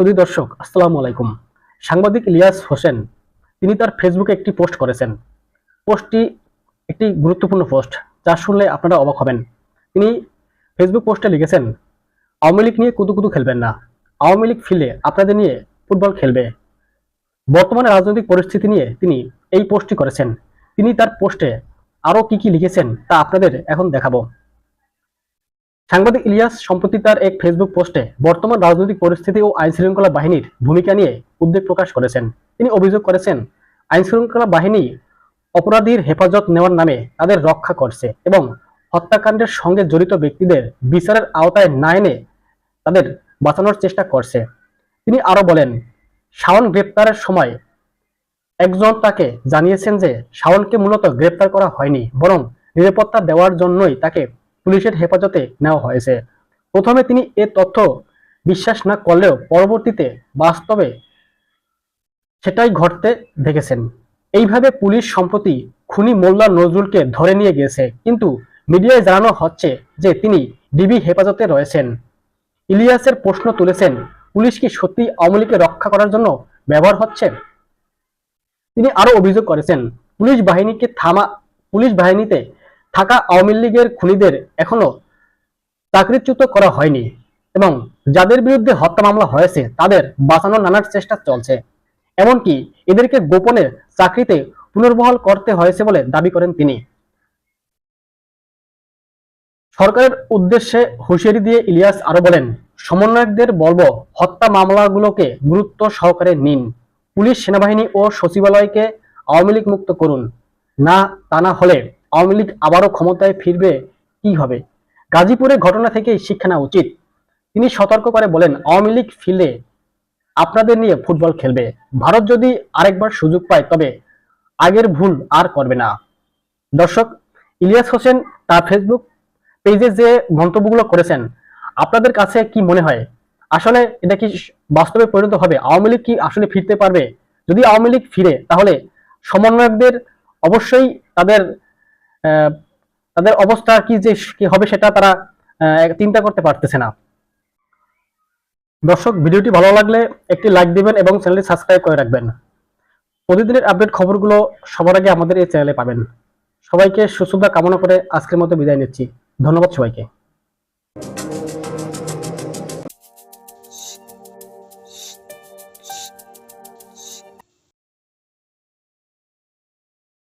সুধী দর্শক, আসসালামু আলাইকুম। সাংবাদিক ইলিয়াস হোসেন, তিনি তার ফেসবুকে একটি পোস্ট করেছেন। পোস্টটি একটি গুরুত্বপূর্ণ পোস্ট, যা শুনলে আপনারা অবাক হবেন। তিনি ফেসবুক পোস্টে লিখেছেন, আওয়ামী লীগ নিয়ে কুতু কুতু খেলবেন না। আওয়ামী লীগ ফিলে আপনাদের নিয়ে ফুটবল খেলবে। বর্তমানে রাজনৈতিক পরিস্থিতি নিয়ে তিনি এই পোস্টটি করেছেন। তিনি তার পোস্টে আরও কি কি লিখেছেন তা আপনাদের এখন দেখাবো। সাংবাদিক ইলিয়াস সম্প্রতি তার এক ফেসবুক পোস্টে বর্তমান রাজনৈতিক পরিস্থিতি ও আইন শৃঙ্খলা বাহিনীর ভূমিকা নিয়ে উদ্বেগ প্রকাশ করেছেন। তিনি অভিযোগ করেছেন আইন শৃঙ্খলা বাহিনী অপরাধীর হেফাজত নেওয়ার নামে তাদের রক্ষা করছে এবং হত্যাকাণ্ডের সঙ্গে জড়িত ব্যক্তিদের বিচারের আওতায় না এনে তাদের বাঁচানোর চেষ্টা করছে। তিনি আরও বলেন, শাওন গ্রেপ্তারের সময় একজন তাকে জানিয়েছেন যে শাওনকে মূলত গ্রেপ্তার করা হয়নি, বরং নিরাপত্তা দেওয়ার জন্যই তাকে পুলিশের হেফাজতে নেওয়া হয়েছে। প্রথমে তিনি এ তথ্য বিশ্বাস না করলেও পরবর্তীতে বাস্তবে সেটাই ঘটতে দেখেছেন। এইভাবে পুলিশ সম্প্রতি খুনি মোল্লা নজরুলকে ধরে নিয়ে গেছে কিন্তু মিডিয়ায় জানানো হচ্ছে যে তিনি ডিবি হেফাজতে রয়েছেন। ইলিয়াসের প্রশ্ন তুলেছেন, পুলিশ কি সত্যি আওয়ামী লীগকে রক্ষা করার জন্য ব্যবহার হচ্ছে? তিনি আরও অভিযোগ করেছেন, পুলিশ বাহিনীকে থামা পুলিশ বাহিনীতে থাকা আওয়ামী লীগের খুনিদের এখনও চাকরিচ্যুত করা হয়নি এবং যাদের বিরুদ্ধে হত্যা মামলা হয়েছে, তাদের বাঁচানোর নানার চেষ্টা চলছে। এমনকি এদেরকে গোপনে চাকরিতে পুনর্বহাল করতে হয়েছে বলে দাবি করেন তিনি। সরকারের উদ্দেশ্যে হুঁশিয়ারি দিয়ে ইলিয়াস আরও বলেন, সমন্বয়কদের বলব, হত্যা মামলাগুলোকে গুরুত্ব সহকারে নিন। পুলিশ, সেনাবাহিনী ও সচিবালয়কে আওয়ামী লীগ মুক্ত করুন। না তা না হলে আওয়ামী লীগ আবারও ক্ষমতায় ফিরবে কি হবে? গাজীপুরের ঘটনা থেকেই শিক্ষা নেওয়া উচিত। তিনি সতর্ক করে বলেন, আওয়ামী লীগ ফিরলে আপনাদের নিয়ে ফুটবল খেলবে। ভারত যদি আরেকবার সুযোগ পায়, তবে আগের ভুল আর করবে না। দর্শক, ইলিয়াস হোসেন তার ফেসবুক পেজে যে মন্তব্যগুলো করেছেন, আপনাদের কাছে কি মনে হয়? আসলে এটা কি বাস্তবে পরিণত হবে? আওয়ামী লীগ কি আসলে ফিরতে পারবে? যদি আওয়ামী লীগ ফিরে, তাহলে সমন্বয়কদের অবশ্যই তাদের তাদের অবস্থা কি যে কি হবে সেটা তারা চিন্তা করতে পারতেছে না। দর্শক, ভিডিওটি ভালো লাগলে একটি লাইক দিবেন এবং চ্যানেলটি সাবস্ক্রাইব করে রাখবেন। প্রতিদিনের আপডেট খবরগুলো সবার আগে আমাদের এই চ্যানেলে পাবেন। সবাইকে সুস্থতা কামনা করে আজকের মতো বিদায় নিচ্ছি। ধন্যবাদ সবাইকে।